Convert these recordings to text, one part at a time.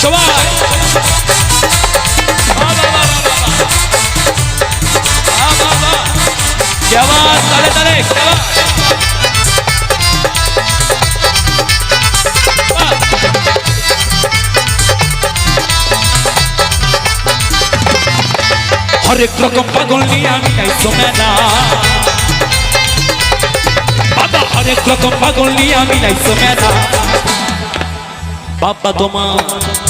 সবাই বাহ, বাহ, বাহ, বাহ, বাহ। বাহ, বাহ, বাহ। কি আওয়াজ, তালে তালে হরেক রকম পাগল নিয়ে আমি গাইছো মেলা বাবা হরেক রকম পাগল নিয়ে আমি গাইছো মেলা বাবা তোমার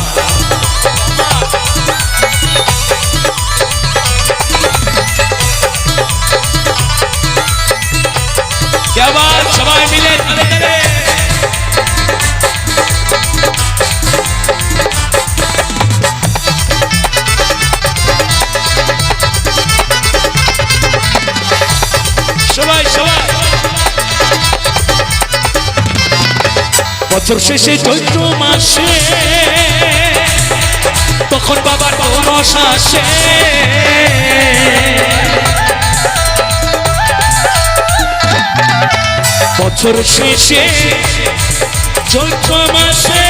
বছর শেষে চৈত্র মাসে, তখন বাবার পৌরস আসে। বছর শেষে চৈত্র মাসে,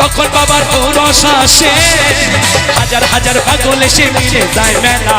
তখন বাবার পৌরস আসে। হাজার হাজার পাগল এসে মিলে যায় মেলা।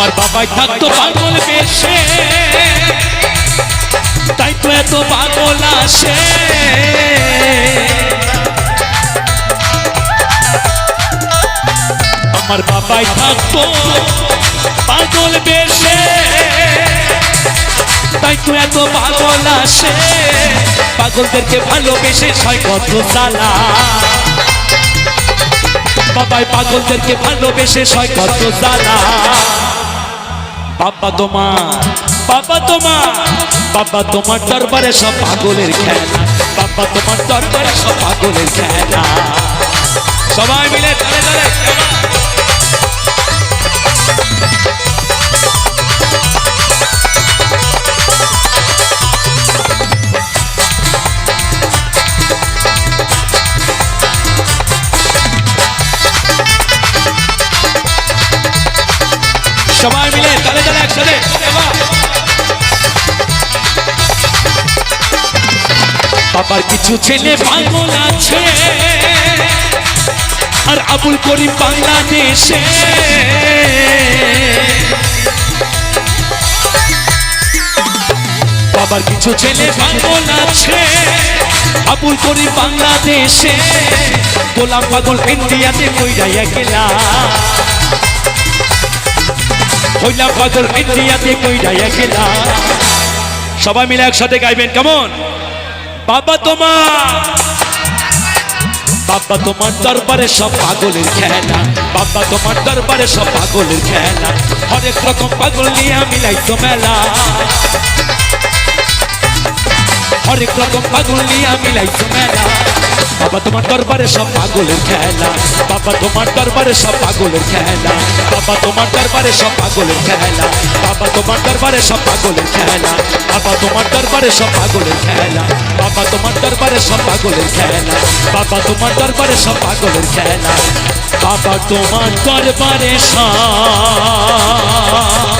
আমার বাবাই থাকতো পাগল বেশে। তাই তো এত পাগল আসে। আমার বাবাই থাকতো পাগল বেশে। তাই তো এত পাগল আসে। পাগলদেরকে ভালোবেসে ছয় কত সালা। বাবাই পাগলদেরকে ভালোবেসে ছয় কত সালা। বাবা তোমার বাবা তোমার বাবা তোমার দরবারে সব পাগলের খেলা, বাবা তোমার দরবারে সব পাগলের খেলা। সবাই মিলে তালে তালে বাবার কিছু ছেলে পাগল আছে। আর আবুল করিম বাংলাদেশে। বাবার কিছু ছেলে পাগল আছে। আবুল করিম বাংলাদেশে। গোলাম পাগল ইন্ডিয়াতে কইরাইয়া গেলা হইলাম পাগল ইন্ডিয়াতে কইরাইয়া গেলা সবাই মিলে একসাথে গাইবেন, কেমন? বাবা তোমার। বাবা তোমার দরবারে সব পাগলের খেলা। বাবা তোমার দরবারে সব পাগলের খেলা। হরেক রকম পাগল নিয়ে আমি তো মেলা। হরেক রকম পাগল নিয়ে মিলাই তো মেলা। বাবা, তোমার দরবারে সব পাগলের খেলা। বাবা, তোমার দরবারে সব পাগলের খেলা। বাবা, তোমার দরবারে সব পাগলের খেলা। বাবা, তোমার দরবারে সব পাগলের খেলা। বাবা, তোমার দরবারে সব পাগলের খেলা। বাবা, তোমার দরবারে সব পাগলের খেলা। বাবা, তোমার দরবারে সব পাগলের খেলা। বাবা, তোমার দরবারে সব